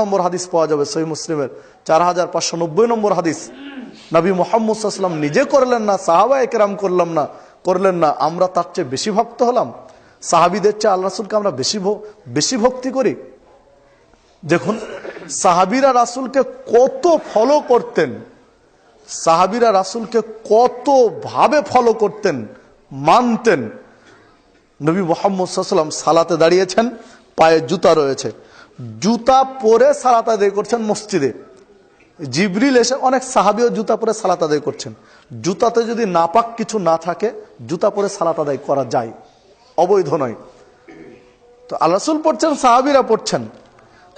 নম্বর হাদিস পাওয়া যাবে, সহি মুসলিমের। চার হাজার পাঁচশো নব্বই নম্বর হাদিস। নবী মোহাম্মদ সাল্লাম নিজে করলেন না সাহাবা একরাম করলাম না, করলেন না, আমরা তার চেয়ে বেশি ভক্ত হলাম। সাহাবিদের চেয়ে আল্লাহ রাসুলকে আমরা বেশি বেশি ভক্তি করি। দেখুন, সাহাবিরা রাসুলকে কত ফলো করতেন, সাহাবিরা রাসুলকে কত ভাবে ফলো করতেন, মানতেন। নবী মোহাম্মদ সাল্লাম সালাতে দাঁড়িয়েছেন, পায়ে জুতা রয়েছে। জুতা পরে সালাত আদায় করছেন মসজিদে। জিবরিল এসে অনেক সাহাবিও জুতা পরে সালাত আদায় করছেন। জুতাতে যদি নাপাক কিছু না থাকে, জুতা পরে সালাত আদায় করা যায়। অবৈধ নয়। তো আল্লাসুল পড়ছেন, সাহাবিরা পড়ছেন।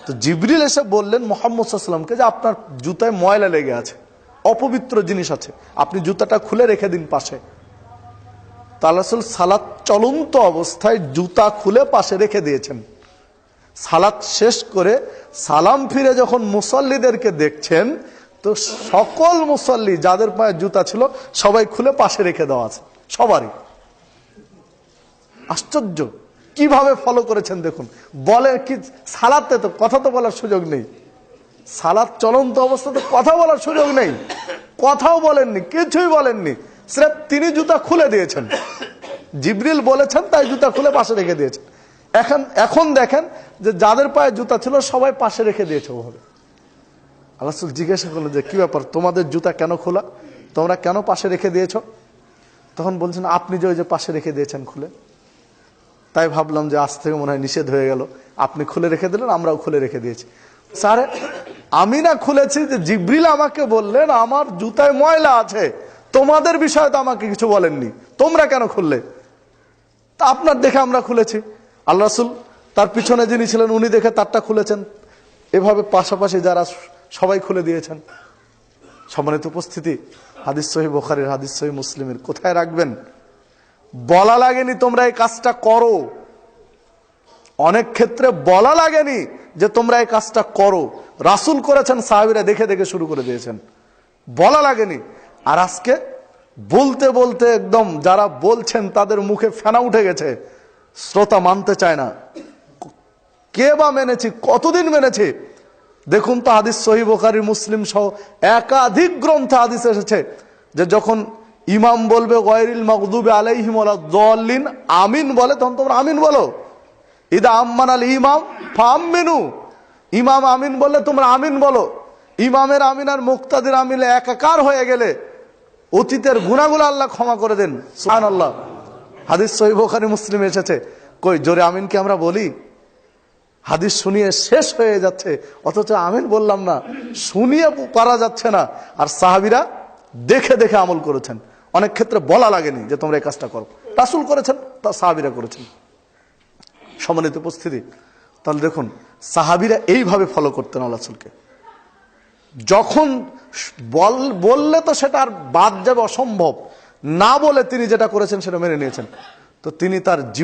তো জিবরিল এসে বললেন মোহাম্মদ সাল্লামকে যে আপনার জুতায় ময়লা লেগে আছে, অপবিত্র জিনিস আছে, আপনি জুতাটা খুলে রেখে দিন পাশে। তালাসুল সালাত চলন্ত অবস্থায় জুতা খুলে পাশে রেখে দিয়েছেন। সালাত শেষ করে সালাম ফিরে যখন মুসল্লিদেরকে দেখছেন, তো সকল মুসল্লি যাদের পায়ে জুতা ছিল সবাই খুলে পাশে রেখে দেওয়া আছে, সবারই। আশ্চর্য। কীভাবে ফলো করেছেন দেখুন। বলে কি, সালাতে তো কথা তো বলার সুযোগ নেই। সালাদ চলন্ত অবস্থাতে কথা বলার সুযোগ নেই। কথাও বলেননি, কিছুই বলেননি। স্রেফ তিনি জুতা খুলে দিয়েছেন। জিবরিল বলেছেন, তাই জুতা খুলে পাশে রেখে দিয়েছেন। এখন এখন দেখেন যে যাদের পায়ে জুতা ছিল, সবাই পাশে রেখে দিয়েছে ওভাবে। আল্লাহ জিজ্ঞাসা করলেন যে, কি ব্যাপার? তোমাদের জুতা কেন খোলা? তোমরা কেন পাশে রেখে দিয়েছ? তখন বলছেন, আপনি যে ওই যে পাশে রেখে দিয়েছেন খুলে। তাই ভাবলাম যে, আজ থেকে মনে হয় নিষেধ হয়ে গেল। আপনি খুলে রেখে দিলেন, আমরাও খুলে রেখে দিয়েছি। স্যার, আমি না খুলেছি যে জিব্রিল আমাকে বললেন আমার জুতায় ময়লা আছে। তোমাদের বিষয়ে তো আমাকে কিছু বলেননি। তোমরা কেন খুললে? তা আপনার দেখে আমরা খুলেছি। আল্লাহ রাসুল তার পিছনে যিনি ছিলেন, উনি দেখে তারটা খুলেছেন। এভাবে পাশাপাশি যারা সবাই খুলে দিয়েছেন। সম্মানিত উপস্থিতি, হাদিস সহি বোখারের, হাদিস সহি মুসলিমের, কোথায় রাখবেন? বলা লাগেনি তোমরা এই কাজটা করো। অনেক ক্ষেত্রে বলা লাগেনি যে তোমরা এই কাজটা করো। রাসুল করেছেন, সাহাবিরা দেখে দেখে শুরু করে দিয়েছেন। বলা লাগেনি। আর আজকে বলতে বলতে একদম যারা বলছেন, তাদের মুখে ফেনা উঠে গেছে। শ্রোতা মানতে চায় না। কে বা মেনেছে, কতদিন মেনেছে? দেখুন তো হাদিস সহি বোখারি, মুসলিম সহ একাধিক গ্রন্থে হাদিস এসেছে যে যখন ইমাম বলবে, গয়রিল মকদুবে দলিন আমিন বলে, তখন তোমরা আমিন বলো। ইদা আম্মান আল ইমাম ফামিনু ইমাম আমিন বললে তোমরা আমিন বলো। ইমামের আমিন আর মুক্তাদির আমিলে একাকার হয়ে গেলে অতীতের গুণাগুলো আল্লাহ ক্ষমা করে দেন। সুহান আল্লাহ হাদিস সহি মুসলিম এসেছে। কই, জোরে আমিনকে আমরা বলি? হাদিস শুনিয়ে শেষ হয়ে যাচ্ছে। অথচ আমিন বললাম না, শুনিয়ে পারা যাচ্ছে না। আর সাহাবিরা দেখে দেখে আমল করেছেন। অনেক ক্ষেত্রে বলা লাগেনি যে তোমরা এই কাজটা করো। রাসুল করেছেন, তা সাহাবিরা করেছেন। সম্মানিত উপস্থিতি, তাহলে দেখুন, সাহাবিরা এইভাবে ফলো করতেন আল্লাহকে যখন বল, বললে তো সেটা আর বাদ যাবে, অসম্ভব। না বলে তিনি যেটা করেছেন সেটা মেনে নিয়েছেন। তো তিনি তার জীবন